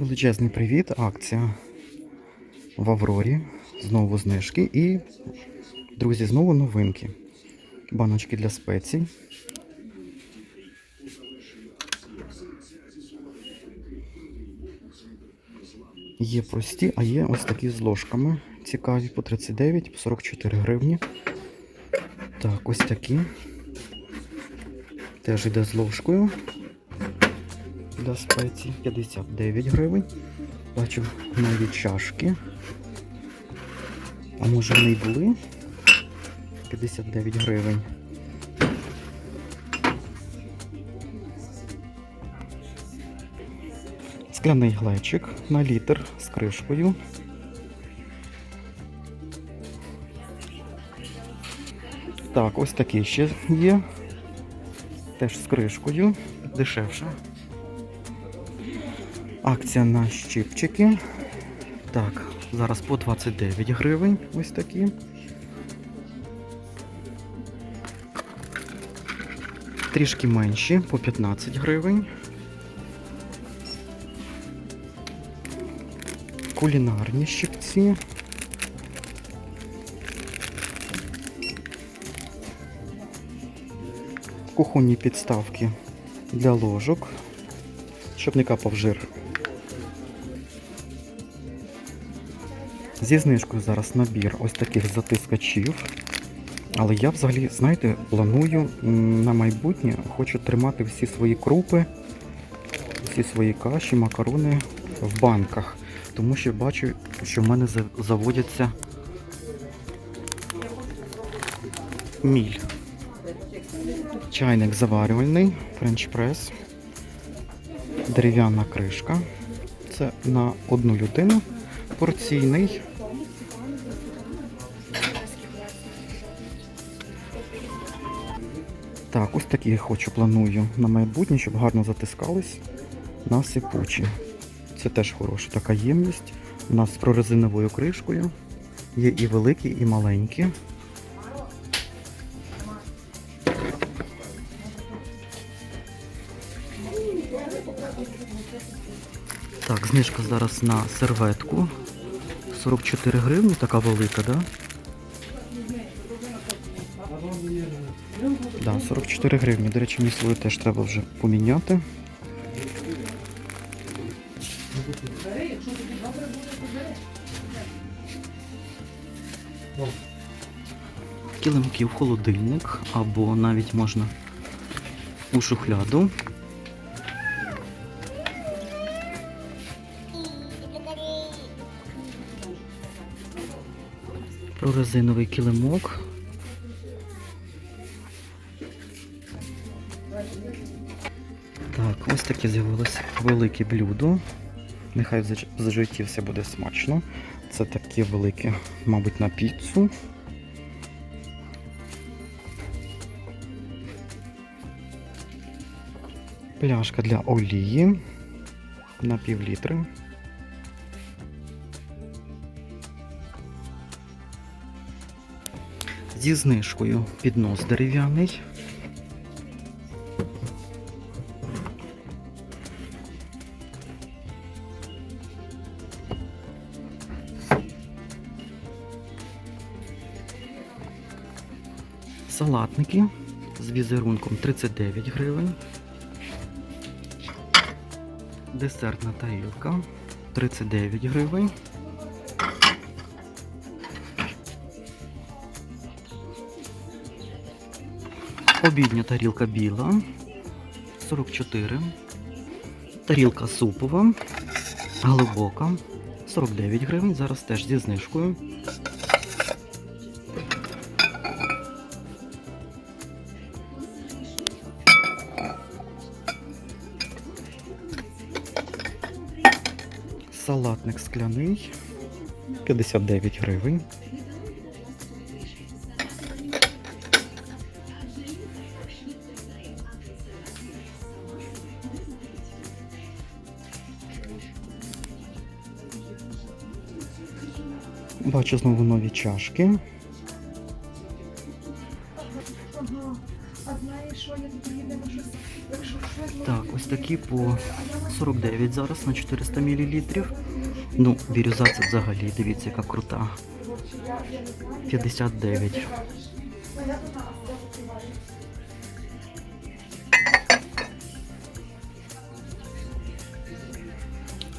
Величезний привіт, акція в Аврорі. Знову знижки і, друзі, знову новинки. Баночки для спецій. Є прості, а є ось такі з ложками. Цікаві по 39, по 44 гривні. Так, ось такі. Теж йде з ложкою для спецій 59 гривень. Бачу навіть чашки. А може вони й були? 59 гривень. Скляний глечик на літр з кришкою. Так, ось такий ще є. Теж з кришкою, дешевше. Акція на щипчики. Так, зараз по 29 гривень. Ось такі. Трішки менші, по 15 гривень. Кулінарні щипці. Кухонні підставки для ложок, щоб не капав жир. Зі знижкою зараз набір ось таких затискачів. Але я взагалі, знаєте, планую на майбутнє, хочу тримати всі свої крупи, всі свої каші, макарони в банках. Тому що бачу, що в мене заводяться міль. Чайник заварювальний, френч-прес, дерев'яна кришка. Це на одну людину. Порційний. Так, ось такі хочу планую на майбутнє, щоб гарно затискались на сипучі. Це теж хороша така ємність. У нас з прорезиновою кришкою. Є і великі, і маленькі. Так, знижка зараз на серветку. 44 гривні, така велика, да? 44 гривні. До речі, мені свою теж треба вже поміняти. Килимки в холодильник або навіть можна у шухляду. Прорезиновий килимок. Таке з'явилося велике блюдо. Нехай в зач- в житті все буде смачно. Це таке велике, мабуть, на піцу. Пляшка для олії на пів літри. Зі знижкою піднос дерев'яний. Салатники з візерунком 39 гривень. Десертна тарілка 39 гривень. Обідня тарілка біла 44. Тарілка супова, глибока 49 гривень. Зараз теж зі знижкою. Салатник скляний 59 гривень. Бачу знову нові чашки. Так, ось такі по 149 зараз на 400 мл. Ну, бірюза це взагалі, дивіться, яка крута. 59.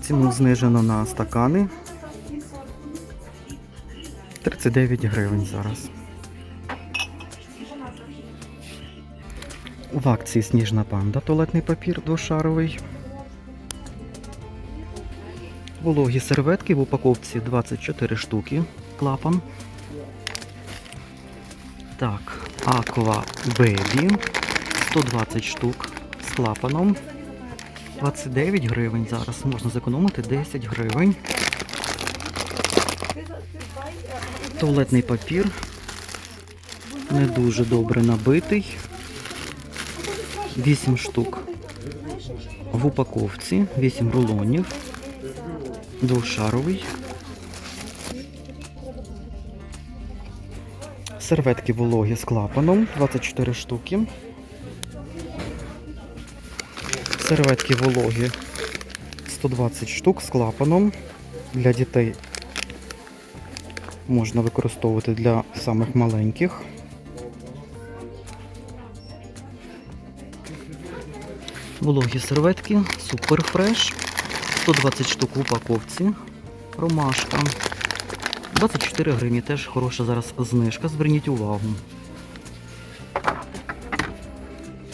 Ціну знижено на стакани. 39 гривень зараз. В акції сніжна панда, туалетний папір двошаровий. Вологі серветки в упаковці 24 штуки. Клапан. Так, Aqua Baby 120 штук з клапаном. 29 гривень зараз. Можна зекономити 10 гривень. Туалетний папір. Не дуже добре набитий. 8 штук. В упаковці 8 рулонів. Двошаровий. Серветки вологі з клапаном 24 штуки. Серветки вологі 120 штук з клапаном. Для дітей можна використовувати для самих маленьких. Вологі серветки, супер фреш. 120 штук в упаковці. Ромашка. 24 гривні, теж хороша зараз знижка, зверніть увагу.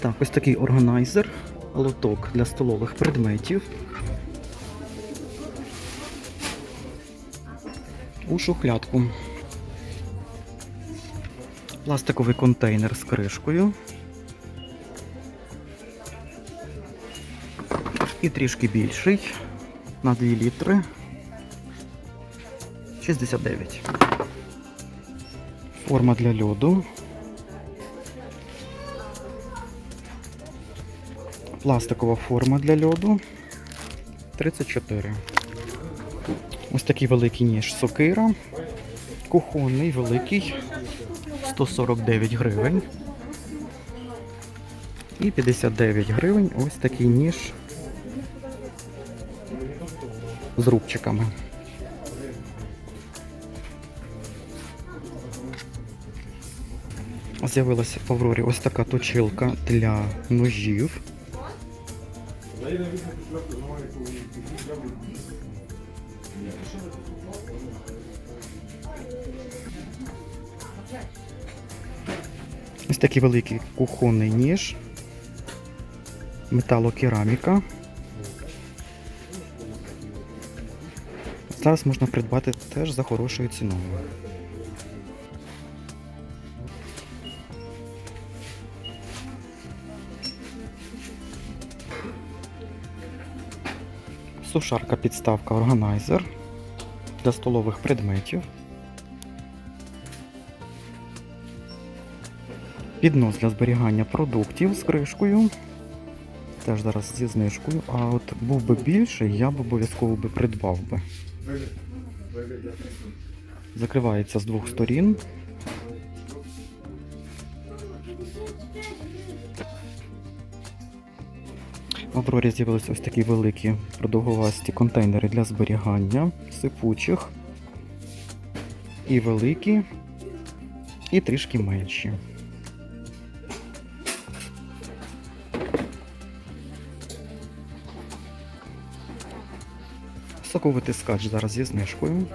Так, ось такий органайзер, лоток для столових предметів. У шухлядку. Пластиковий контейнер з кришкою. І трішки більший на 2 літри. 69. Форма для льоду. Пластикова форма для льоду. 34. Ось такий великий ніж сокира. Кухонний, великий. 149 гривень. І 59 гривень ось такий ніж з рубчиками. З'явилася в Аврорі ось така точилка для ножів. Ось такий великий кухонний ніж. Металокераміка. Зараз можна придбати теж за хорошою ціною. Сушарка підставка органайзер для столових предметів. Піднос для зберігання продуктів з кришкою. Теж зараз зі знижкою. А от був би більший, я б обов'язково би придбав би. Закривається з двох сторін. В Аврорі з'явилися ось такі великі продовговасті контейнери для зберігання сипучих. І великі, і трішки менші. Соковитискач зараз зі знижкою.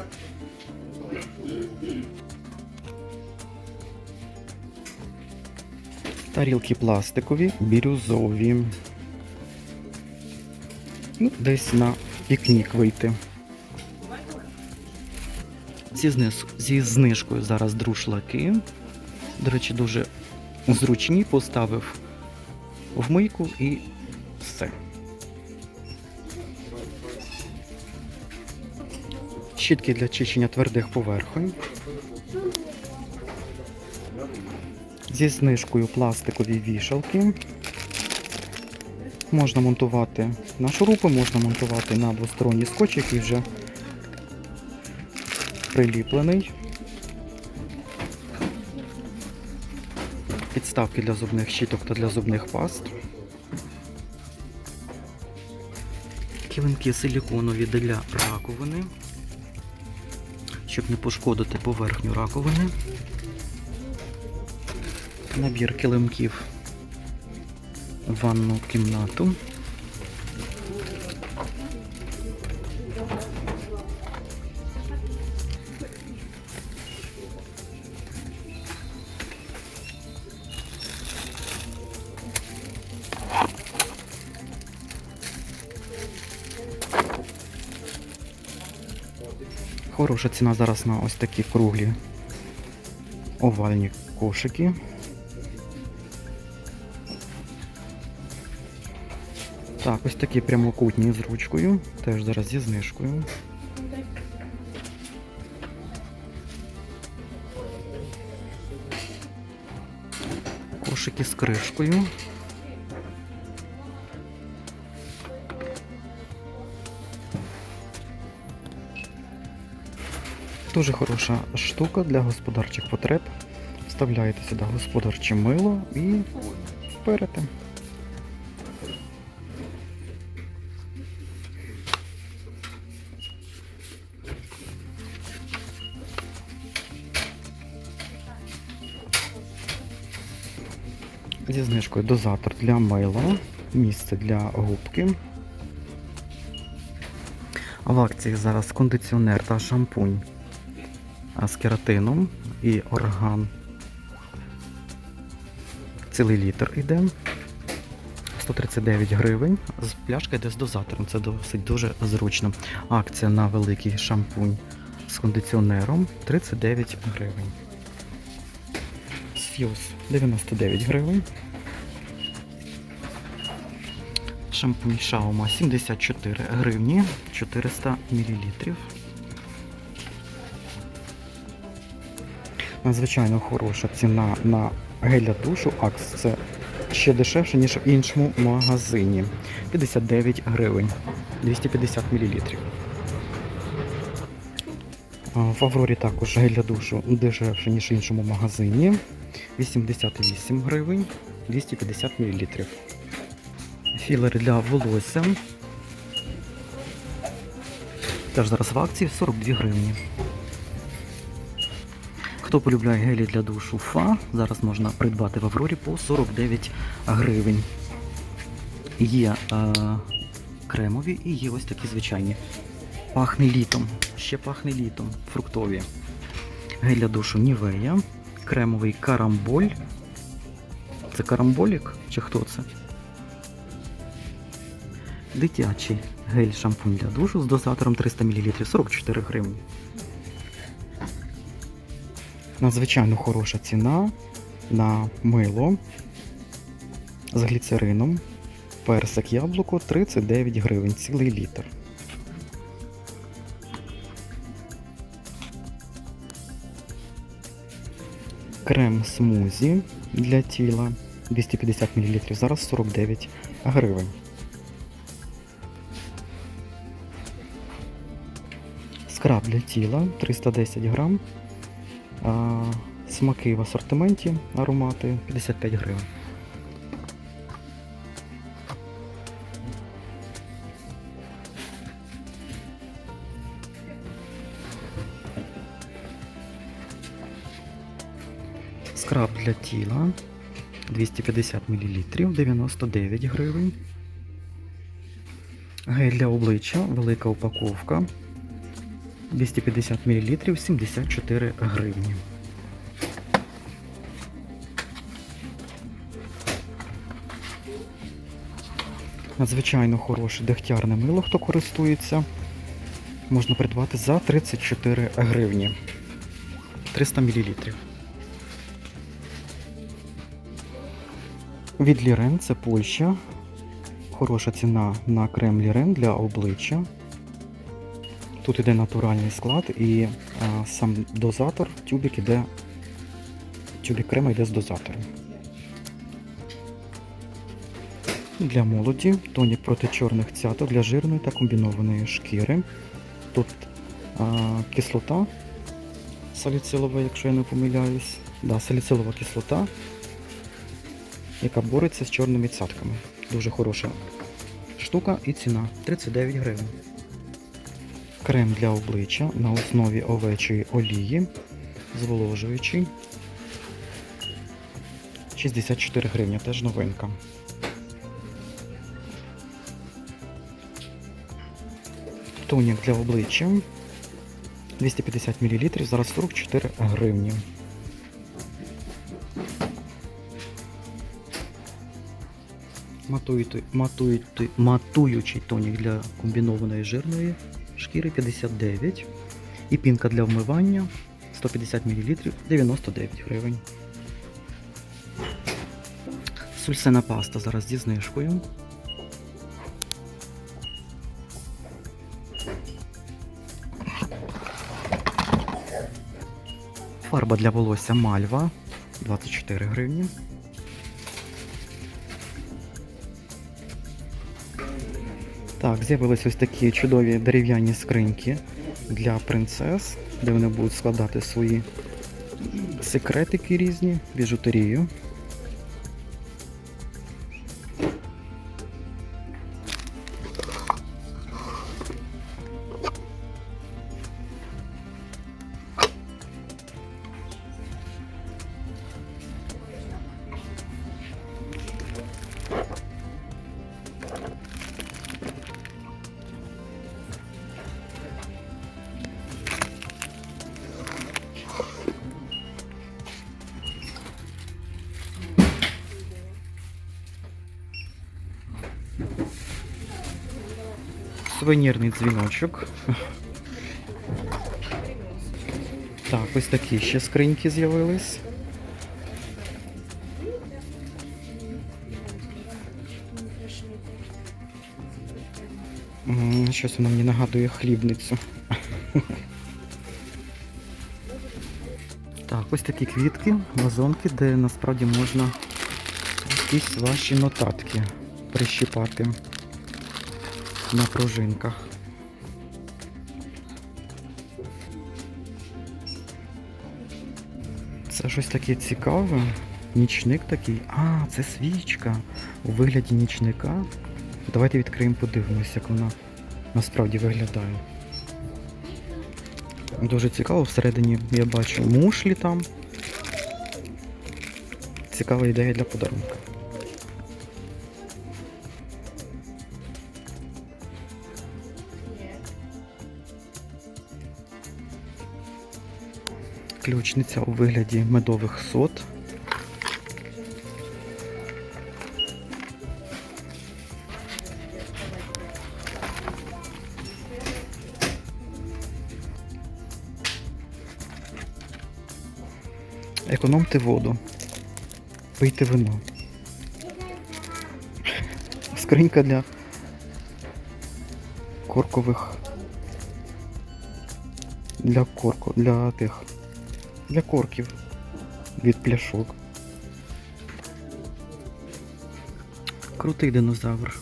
Тарілки пластикові, бірюзові. Ну, десь на пікнік вийти. Зі, зниз, зі знижкою зараз друшлаки. До речі, дуже зручні. Поставив в мийку і все. Щітки для чищення твердих поверхонь. Зі знижкою пластикові вішалки. Можна монтувати на шурупи, можна монтувати на двосторонній скотч, який вже приліплений. Підставки для зубних щіток та для зубних паст. Килимки силіконові для раковини, щоб не пошкодити поверхню раковини. Набір килимків в ванну кімнату. Хороша ціна зараз на ось такі круглі овальні кошики. Так, ось такі прямокутні з ручкою, теж зараз зі знижкою. Кошики з кришкою. Дуже хороша штука для господарчих потреб. Вставляєте сюди господарче мило і перете. Зі знижкою дозатор для мила, місце для губки. В акції зараз кондиціонер та шампунь з кератином і орган. Цілий літр йде. 139 гривень. З пляшка йде з дозатором. Це досить дуже зручно. Акція на великий шампунь з кондиціонером 39 гривень. Сьюз 99 гривень. Шампунь Шаума 74 гривні 400 мл. Надзвичайно хороша ціна на гель для душу Акс. Це ще дешевше, ніж в іншому магазині. 59 гривень 250 мл. В Аврорі також гель для душу дешевше, ніж в іншому магазині. 88 гривень 250 мл. Філери для волосся. Теж зараз в акції 42 гривні. Хто полюбляє гелі для душу Фа, зараз можна придбати в Аврорі по 49 гривень. Є е, кремові і є ось такі звичайні. Пахне літом. Ще пахне літом. Фруктові. Гель для душу Нівея. Кремовий карамболь. Це карамболік? Чи хто це? Дитячий гель шампунь для душу з дозатором 300 мл 44 гривні. Надзвичайно хороша ціна на мило з гліцерином. Персик яблуко 39 гривень, цілий літр. Крем смузі для тіла 250 мл, зараз 49 гривень. Скраб для тіла 310 грам. А, Смаки в асортименті, аромати 55 гривень. Скраб для тіла 250 мл 99 гривень. Гель для обличчя, велика упаковка 250 мл 74 гривні. Надзвичайно хороше дегтярне мило, хто користується. Можна придбати за 34 гривні. 300 мл. Від Лірен це Польща. Хороша ціна на крем Лірен для обличчя. Тут іде натуральний склад і а, сам дозатор, тюбик іде, тюбик крема йде з дозатором. Для молоді тонік проти чорних цяток для жирної та комбінованої шкіри. Тут а, кислота саліцилова, якщо я не помиляюсь. Да, саліцилова кислота, яка бореться з чорними цятками. Дуже хороша штука і ціна 39 гривень. Крем для обличчя на основі овечої олії, зволожуючий. 64 гривні, теж новинка. Тонік для обличчя 250 мл, зараз 44 гривні. Матуючий тонік для комбінованої жирної шкіри 59. І пінка для вмивання 150 мл 99 гривень. Сульсена паста зараз зі знижкою. Фарба для волосся Мальва 24 гривні. Так, з'явились ось такі чудові дерев'яні скриньки для принцес, де вони будуть складати свої секретики різні, біжутерію. Сувенірний дзвіночок. Так, ось такі ще скриньки з'явились. Щось воно мені нагадує хлібницю. Так, ось такі квітки, вазонки, де насправді можна якісь ваші нотатки прищіпати на пружинках. Це щось таке цікаве. Нічник такий. А, це свічка у вигляді нічника. Давайте відкриємо, подивимось, як вона насправді виглядає. Дуже цікаво, всередині я бачу мушлі там. Цікава ідея для подарунка. Ключниця у вигляді медових сот. Економте воду. Пийте вино. Скринька для коркових. Для корку, для тих. Для корків від пляшок. Крутий динозавр.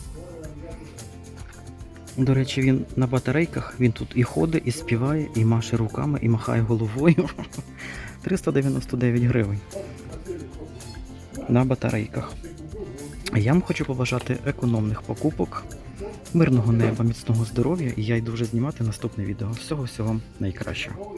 До речі, він на батарейках, він тут і ходить, і співає, і маше руками, і махає головою. 399 гривень. На батарейках. Я вам хочу побажати економних покупок, мирного неба, міцного здоров'я, і я йду вже знімати наступне відео. Всього всього найкращого.